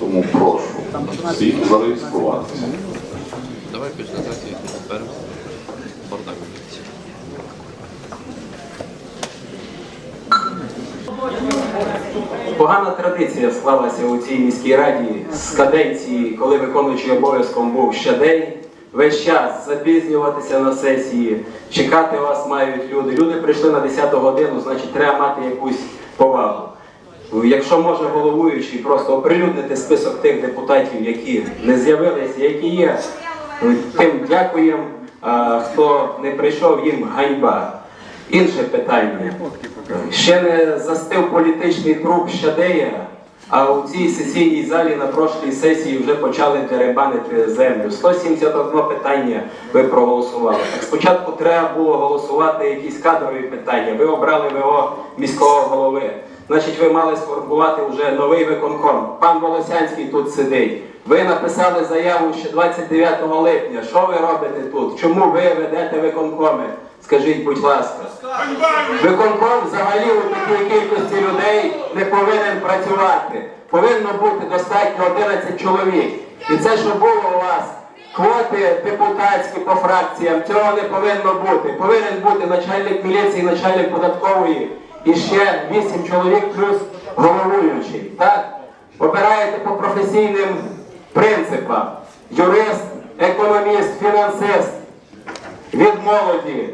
Тому прошу всіх зареєструватися. Давай назад і тепер бардак. Погана традиція склалася у цій міській раді з каденції, коли виконуючий обов'язком був щадей. Весь час запізнюватися на сесії, чекати вас мають люди. Люди прийшли на 10 годину, значить треба мати якусь повагу. Якщо може головуючий просто оприлюднити список тих депутатів, які не з'явилися, які є, тим дякуємо. Хто не прийшов, їм ганьба. Інше питання. Ще не застив політичний труп Щадея, а у цій сесійній залі на прошлій сесії вже почали деребанити землю. 171 питання ви проголосували. Так спочатку треба було голосувати якісь кадрові питання. Ви обрали ВО міського голови. Значить, ви мали сформувати вже новий виконком. Пан Волосянський тут сидить. Ви написали заяву ще 29 липня. Що ви робите тут? Чому ви ведете виконкоми? Скажіть, будь ласка. Виконком взагалі у такій кількості людей не повинен працювати. Повинно бути достатньо 11 чоловік. І це, що було у вас, квоти депутатські по фракціям, цього не повинно бути. Повинен бути начальник міліції, начальник податкової і ще 8 чоловік плюс головуючий. Так? Обираєте по професійним принципам. Юрист, економіст, фінансист від молоді.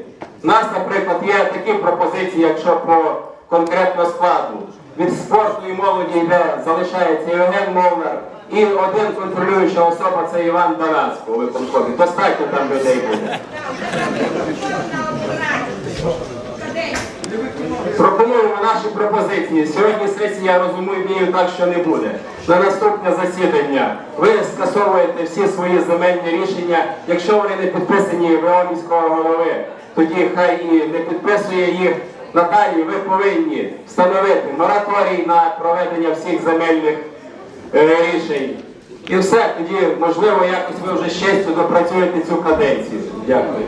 У нас, наприклад, є такі пропозиції, якщо по конкретно складу. Від спорту і молоді йде, залишається Євген Молнар і один контролююча особа це Іван Банацько у виконкомі. Достатньо там людей буде. Наші пропозиції. Сьогодні сесія, я розумію, так, що не буде. На наступне засідання ви скасовуєте всі свої земельні рішення. Якщо вони не підписані ВО міського голови, тоді хай і не підписує їх. Надалі ви повинні встановити мораторій на проведення всіх земельних е, рішень. І все, тоді, можливо, якось ви вже з честю допрацюєте цю каденцію. Дякую.